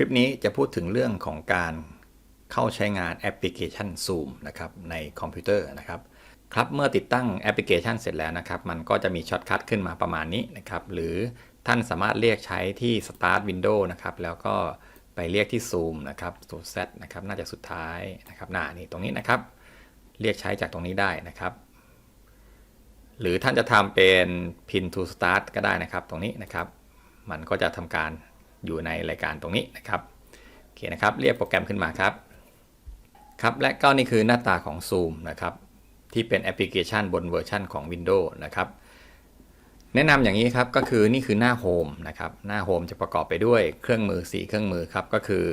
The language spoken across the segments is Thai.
ลิปนี้จะพูดถึงเรื่องของการเข้าใช้งานแอปพลิเคชัน Zoom นะครับในคอมพิวเตอร์นะครับครับเมื่อติดตั้งแอปพลิเคชันเสร็จแล้วนะครับ มันก็จะมีช็อตคัทขึ้นมาประมาณนี้นะครับ หรือท่านสามารถเรียกใช้ที่ Start Window นะครับ แล้วก็ไปเรียกที่ Zoom นะครับตัว Z นะครับน่าจะสุดท้ายนะครับหน้านี่ตรงนี้นะครับ เรียกใช้จากตรงนี้ได้นะครับ หรือท่านจะทำเป็น Pin to Start ก็ได้นะครับ ตรงนี้นะครับ มันก็จะทำการ อยู่ในรายการตรงนี้นะครับโอเคนะครับ เรียกโปรแกรมขึ้นมาครับครับและก็นี่คือหน้าตาของ Zoom นะครับที่เป็นแอปพลิเคชันบนเวอร์ชันของ Windows นะครับแนะนำอย่างนี้ครับก็คือนี่คือหน้าโฮมนะครับหน้าโฮมจะประกอบไปด้วยเครื่องมือ 4 เครื่องมือครับก็คือ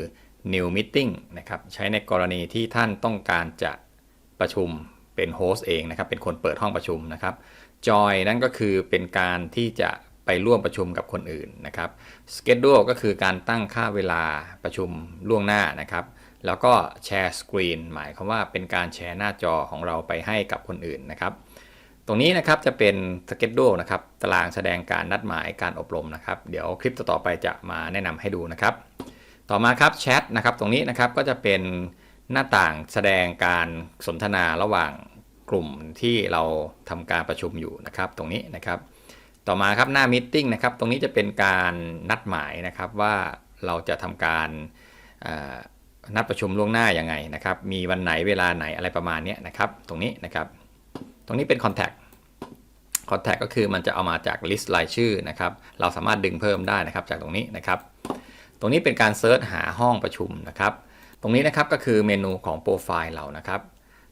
New Meeting นะครับใช้ในกรณีที่ท่านต้องการจะประชุมเป็นโฮสต์เองนะครับเป็นคนเปิดห้องประชุมนะครับ Joy นั่นก็คือเป็นการที่จะ ไปร่วมประชุมกับคนอื่นนะครับ Schedule ก็คือการตั้งค่าเวลาประชุมล่วงหน้านะครับ แล้วก็แชร์สกรีนหมายความว่าเป็นการแชร์หน้าจอของเราไปให้กับคนอื่นนะครับ ตรงนี้นะครับจะเป็น Schedule นะครับตารางแสดงการนัดหมายการอบรมนะครับ เดี๋ยวคลิปต่อๆไปจะมาแนะนำให้ดูนะครับ ต่อมาครับแชทนะครับตรงนี้นะครับก็จะเป็นหน้าต่างแสดงการสนทนาระหว่างกลุ่มที่เราทำการประชุมอยู่นะครับ ตรงนี้นะครับ ต่อมาครับหน้ามิ팅นะครับตรงนี้จะเป็นการนัดหมายนะครับว่าเราจะทำการนัดประชุมล่วงหน้ายังไงนะครับ มีวันไหนเวลาไหนอะไรประมาณนี้นะครับ ตรงนี้นะครับ ตรงนี้เป็น Contact Contact ก็คือมันจะเอามาจากลิสต์รายชื่อนะครับ เราสามารถดึงเพิ่มได้นะครับจากตรงนี้นะครับ ตรงนี้เป็นการเซิร์ชหาห้องประชุมนะครับ ตรงนี้นะครับก็คือเมนูของโปรไฟล์เรานะครับ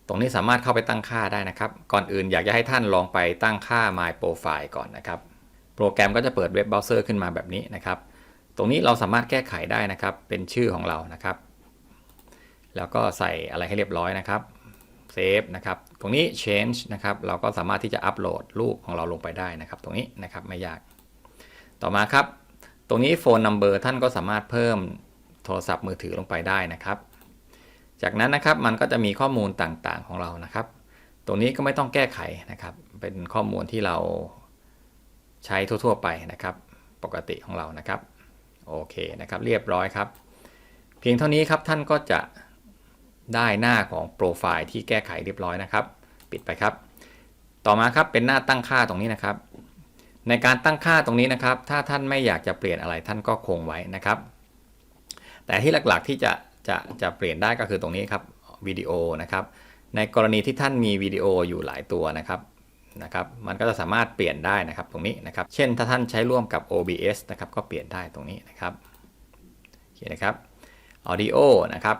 ตรงนี้สามารถเข้าไปตั้งค่าได้นะครับ ก่อนอื่นอยากจะให้ท่านลองไปตั้งค่า My Profile ก่อนนะครับ โปรแกรมก็จะเปิดเว็บเบราว์เซอร์ขึ้นมาแบบนี้นะครับ ตรงนี้เราสามารถแก้ไขได้นะครับ เป็นชื่อของเรานะครับ แล้วก็ใส่อะไรให้เรียบร้อยนะครับ เซฟนะครับ ตรงนี้ change นะครับ เราก็สามารถที่จะอัปโหลดรูปของเราลงไปได้นะครับ ตรงนี้นะครับไม่ยาก ต่อมาครับ ตรงนี้ phone number ท่านก็สามารถเพิ่มโทรศัพท์มือถือลงไปได้นะครับ จากนั้นนะครับมันก็จะมีข้อมูลต่างๆของเรานะครับ ตรงนี้ก็ไม่ต้องแก้ไขนะครับ เป็นข้อมูลที่เราใช้ทั่ว ๆ ไปนะครับ ปกติของเรานะครับ โอเคนะครับ เรียบร้อยครับ เพียงเท่านี้ครับท่านก็จะได้หน้าของโปรไฟล์ที่แก้ไขเรียบร้อยนะครับ ปิดไปครับ ต่อมาครับเป็นหน้าตั้งค่าตรงนี้นะครับ ในการตั้งค่าตรงนี้นะครับ ถ้าท่านไม่อยากจะเปลี่ยนอะไรท่านก็คงไว้นะครับ แต่ที่หลักๆที่จะ จะจะเปลี่ยนได้ก็คือตรงนี้ครับวิดีโอนะครับ ในกรณีที่ท่านมีวิดีโออยู่หลายตัวนะครับนะครับมันก็จะสามารถเปลี่ยนได้นะครับตรงนี้นะครับ เช่นถ้าท่านใช้ร่วมกับ OBS นะครับก็เปลี่ยนได้ตรงนี้นะครับโอเคนะครับ Audio นะครับ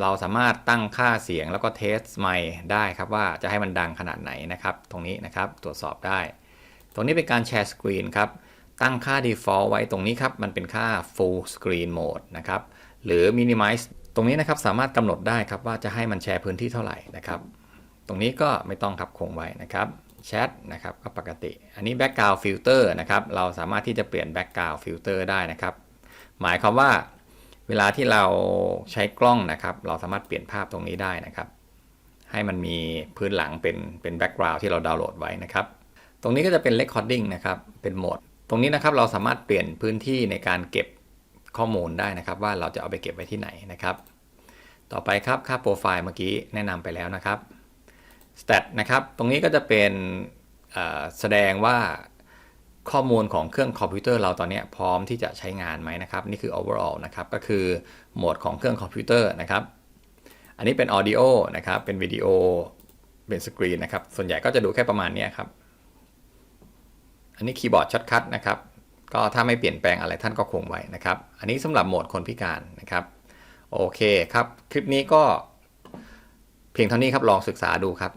เราสามารถตั้งค่าเสียงแล้วก็เทสไมค์ได้ครับว่าจะให้มันดังขนาดไหนนะครับ ตรงนี้นะครับตรวจสอบได้ ตรงนี้เป็นการแชร์สกรีนครับตั้งค่า default ไว้ตรงนี้ครับ มันเป็นค่า full screen mode นะครับ หรือ minimize ตรงนี้นะครับสามารถกำหนดได้ครับว่าจะให้มันแชร์พื้นที่เท่าไหร่นะครับ ตรงนี้ก็ไม่ต้องครับคงไว้นะครับแชทนะครับก็ปกติ อันนี้ background filter นะครับเราสามารถที่จะเปลี่ยน background filter ได้นะครับ หมายความว่าเวลาที่เราใช้กล้องนะครับ เราสามารถเปลี่ยนภาพตรงนี้ได้นะครับ ให้มันมีพื้นหลังเป็นเป็น background ที่เราดาวน์โหลดไว้นะครับ ตรงนี้ก็จะเป็น recording นะครับเป็นโหมด ตรงนี้นะครับเราสามารถเปลี่ยนพื้นที่ในการเก็บ ข้อมูลได้นะครับ ว่าเราจะเอาไปเก็บไว้ที่ไหนนะครับ ต่อไปครับค่าโปรไฟล์เมื่อกี้แนะนำไปแล้วนะครับ stat นะครับ ตรงนี้ก็จะเป็นแสดงว่าข้อมูลของเครื่องคอมพิวเตอร์เราตอนนี้พร้อมที่จะใช้งานไหมนะครับ นี่คือ overall นะครับ ก็คือโหมดของเครื่องคอมพิวเตอร์นะครับ อันนี้เป็น audio นะครับ เป็นวิดีโอ เป็นสกรีนนะครับ ส่วนใหญ่ก็จะดูแค่ประมาณนี้ครับ อันนี้คีย์บอร์ดช็อตคัทนะครับ ก็ถ้าไม่เปลี่ยนแปลงอะไรท่านก็คงไว้นะครับ อันนี้สำหรับโหมดคนพิการนะครับ โอเคครับ คลิปนี้ก็เพียงเท่านี้ครับลองศึกษาดูครับ